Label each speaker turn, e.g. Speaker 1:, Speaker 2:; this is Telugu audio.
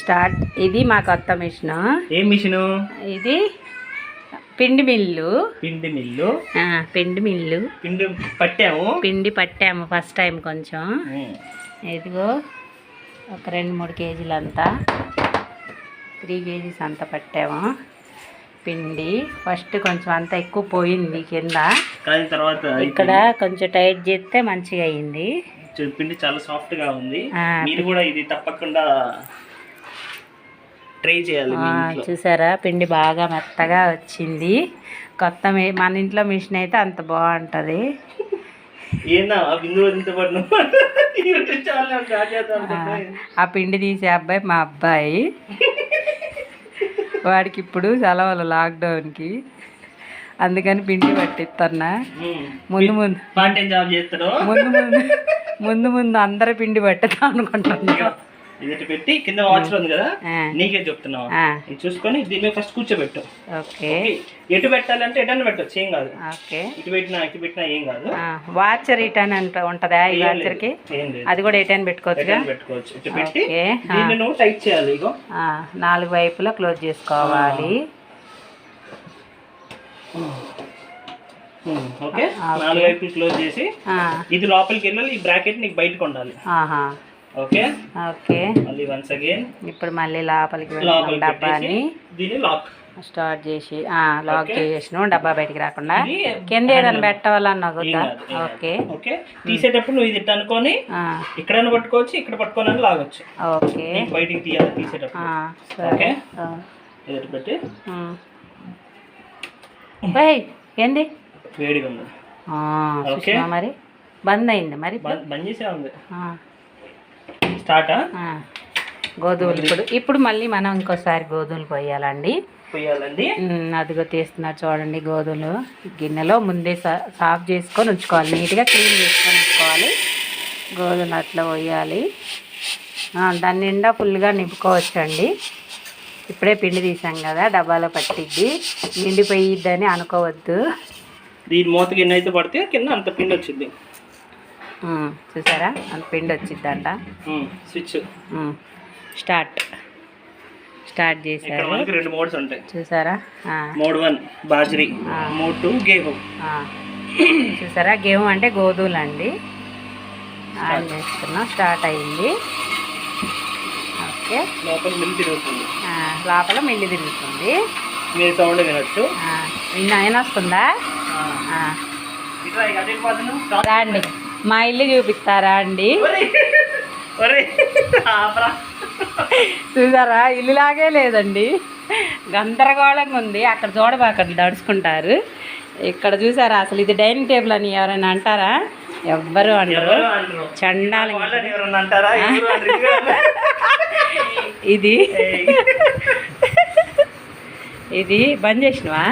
Speaker 1: స్టార్ట్.
Speaker 2: ఇది మా కొత్త మిషన్.
Speaker 1: ఏం మిషను?
Speaker 2: ఇది పిండి మిల్లు.
Speaker 1: పిండి మిల్లు.
Speaker 2: పిండి మిల్లు.
Speaker 1: పిండి పట్టాము.
Speaker 2: పిండి పట్టాము ఫస్ట్ టైం కొంచెం. ఇదిగో ఒక రెండు మూడు కేజీలు అంతా త్రీ కేజీస్ అంతా పట్టాము. పిండి ఫస్ట్ కొంచెం అంతా ఎక్కువ పోయింది కింద.
Speaker 1: తర్వాత
Speaker 2: ఇక్కడ కొంచెం టైట్ చేస్తే మంచిగా అయింది.
Speaker 1: పిండి చాలా సాఫ్ట్గా ఉంది. మీరు కూడా ఇది తప్పకుండా ట్రై చేయాలి.
Speaker 2: చూసారా? పిండి బాగా మెత్తగా వచ్చింది. కొత్త మన ఇంట్లో మిషన్ అయితే అంత బాగుంటుంది.
Speaker 1: ఆ
Speaker 2: పిండి తీసే అబ్బాయి మా అబ్బాయి. వాడికి ఇప్పుడు సెలవులు లాక్డౌన్కి అందుకని పిండి పట్టిస్తున్నా. ముందు ముందు ముందు ముందు ముందు ముందు అందరి పిండి పట్టుతా అనుకుంటున్నా.
Speaker 1: పెట్టి కింద వాచ్ ఉంది కదా నీకే చెప్తున్నావు? ఇది చూసుకొని ఫస్ట్ కూర్చోబెట్టు.
Speaker 2: ఓకే.
Speaker 1: ఎటు పెట్టాలంటే ఎటన్నా పెట్టచ్చు ఏం కాదు.
Speaker 2: ఓకే.
Speaker 1: ఇటు పెట్టినా ఇటు పెట్టినా ఏం కాదు.
Speaker 2: వాచర్ రిటర్న్ అంట ఉంటుందా ఈ
Speaker 1: ఏం లేదు
Speaker 2: అది కూడా రిటర్న్ పెట్టుకోవచ్చుగా?
Speaker 1: ఎటన్నా పెట్టుకోవచ్చు. ఇటు పెట్టి దీన్ని నువ్వు టైట్ చేయాలి ఇగో.
Speaker 2: నాలుగు వైపులా క్లోజ్ చేసుకోవాలి.
Speaker 1: ఓకే? నాలుగు వైపులు క్లోజ్ చేసి ఇది లోపలికి వెళ్ళాలి ఈ బ్రాకెట్ నీకు బయటకు ఉండాలి ఓకే?
Speaker 2: ఓకే.
Speaker 1: మళ్ళీ వన్స్ అగైన్
Speaker 2: ఇప్పుడు మళ్ళీ లోపలికి డబ్బాని
Speaker 1: దీన్ని లాక్
Speaker 2: స్టార్ట్ చేసి లాక్. చేసేసిన డబ్బా బయటికి రాకుండా. కింద ఏదైనా పెట్టవాలన్నా కాదు. ఓకే.
Speaker 1: ఓకే? తీసేటప్పుడు నువ్వు ఇది అనుకొని
Speaker 2: ఆ,
Speaker 1: ఎక్కడైనా పట్టుకోవచ్చు ఇక్కడ పట్టుకోవాలని లాగొచ్చు.
Speaker 2: ఓకే.
Speaker 1: బయటికి తీయాలి తీసేటప్పుడు. ఓకే? పెట్టి.
Speaker 2: ఏంది?
Speaker 1: వేడిగా ఉంది
Speaker 2: మరి? బంద్ అయింది మరి?
Speaker 1: బంద్ చేసే ఉంది. స్టార్టా.
Speaker 2: గోధుమలు ఇప్పుడు ఇప్పుడు మళ్ళీ మనం ఇంకోసారి గోధుమలు పోయాలండి
Speaker 1: పోయాలండి
Speaker 2: అదిగో తీస్తున్నారు చూడండి గోధుమలు. గిన్నెలో ముందే సాఫ్ చేసుకొని ఉంచుకోవాలి. నీట్గా క్లీన్ చేసుకొని ఉంచుకోవాలి. గోధుమలు అట్లా పోయాలి దాని నిండా ఫుల్గా నింపుకోవచ్చండి. ఇప్పుడే పిండి తీసాం కదా డబ్బాలో పట్టిద్ది. నిండిపోయిద్దని అనుకోవద్దు.
Speaker 1: దీని మూత గిన్నె అయితే పడితే కింద అంత పిండి వచ్చింది
Speaker 2: చూసారా? అంత పిండి వచ్చిద్దంట.
Speaker 1: స్విచ్.
Speaker 2: స్టార్ట్. స్టార్ట్ చేశారు.
Speaker 1: రెండు మోడ్స్ ఉంటాయి.
Speaker 2: చూసారా?
Speaker 1: మోడ్ వన్ బాజ్రీ. మోడ్ టూ గేహం.
Speaker 2: చూసారా? గేమ్ అంటే గోధుమలు అండి ఆన్ స్టార్ట్ అయింది. ఓకే.
Speaker 1: లోపల తిరుగుతుంది.
Speaker 2: మిల్లి తిరుగుతుంది.
Speaker 1: మీరు సౌండ్ వినొచ్చు.
Speaker 2: విన్న వస్తుందా. రండి. మా ఇల్లు చూపిస్తారా అండి. చూసారా? ఇల్లులాగే లేదండి. గందరగోళంగా ఉంది. అక్కడ చూడబాకండి దడుచుకుంటారు ఇక్కడ చూసారా? అసలు ఇది డైనింగ్ టేబుల్ అని ఎవరైనా అంటారా? ఎవ్వరు అంటారు?
Speaker 1: ఎవరు అంటారు? ఇది.
Speaker 2: ఇది బంద్ చేసినవా